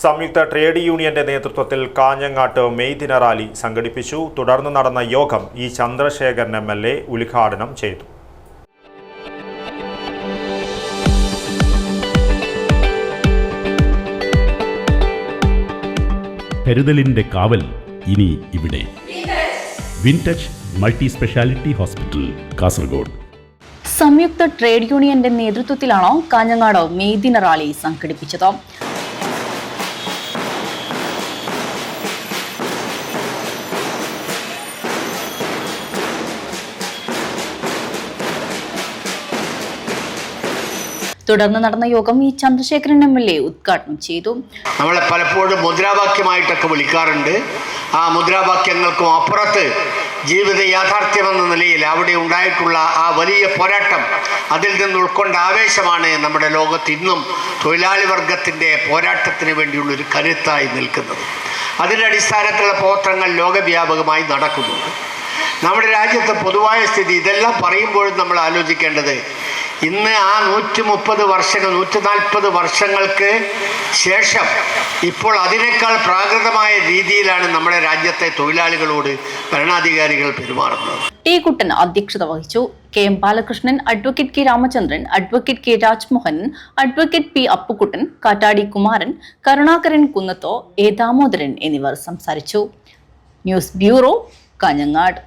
സംയുക്ത ട്രേഡ് യൂണിയന്റെ നേതൃത്വത്തിൽ കാഞ്ഞങ്ങാട്ട് മെയ് ദിന റാലി സംഘടിപ്പിച്ചു. തുടർന്ന് നടന്ന യോഗം E Chandrasekharan M L A ഉദ്ഘാടനം ചെയ്തു. കരുതലിന്റെ കാവൽ ഇനി ഇവിടെ. Wintouch multi specialty hospital Kasaragod. സംയുക്ത ട്രേഡ് യൂണിയന്റെ നേതൃത്വത്തിലാണോ കാഞ്ഞങ്ങാട് മെയ് ദിന റാലി സംഘടിപ്പിച്ചത്? തുടർന്ന് നടന്ന യോഗം E Chandrasekharan M L A ഉദ്ഘാടനം ചെയ്തു. നമ്മളെ പലപ്പോഴും മുദ്രാവാക്യമായിട്ടൊക്കെ വിളിക്കാറുണ്ട്. ആ മുദ്രാവാക്യങ്ങൾക്കും അപ്പുറത്ത് ജീവിത യാഥാർത്ഥ്യമെന്ന നിലയിൽ അവിടെ ഉണ്ടായിട്ടുള്ള ആ വലിയ പോരാട്ടം അതിൽ നിന്ന് ഉൾക്കൊണ്ട ആവേശമാണ് നമ്മുടെ ലോകത്ത് ഇന്നും തൊഴിലാളി വർഗത്തിന്റെ പോരാട്ടത്തിന് വേണ്ടിയുള്ള ഒരു കരുത്തായി നിൽക്കുന്നത്. അതിന്റെ അടിസ്ഥാനത്തിലുള്ള പോത്രങ്ങൾ ലോകവ്യാപകമായി നടക്കുന്നുണ്ട്. നമ്മുടെ രാജ്യത്തെ പൊതുവായ സ്ഥിതി ഇതെല്ലാം പറയുമ്പോഴും നമ്മൾ ആലോചിക്കേണ്ടത് ഇന്ന് ആ നൂറ്റി മുപ്പത് വർഷങ്ങൾ നൂറ്റി നാൽപ്പത് വർഷങ്ങൾക്ക് ശേഷം ഇപ്പോൾ അതിനേക്കാൾ പ്രാകൃതമായ രീതിയിലാണ് നമ്മുടെ രാജ്യത്തെ തൊഴിലാളികളോട് ഭരണാധികാരികൾ പെരുമാറുന്നത്. ടി കുട്ടൻ അധ്യക്ഷത വഹിച്ചു. K M Balakrishnan advocate K Ramachandran advocate K Rajmohan advocate P Appukuttan Kattadi Kumaran Karunakaran കുന്നത്തോ A Damodaran എന്നിവർ സംസാരിച്ചു. News bureau Kanhangad.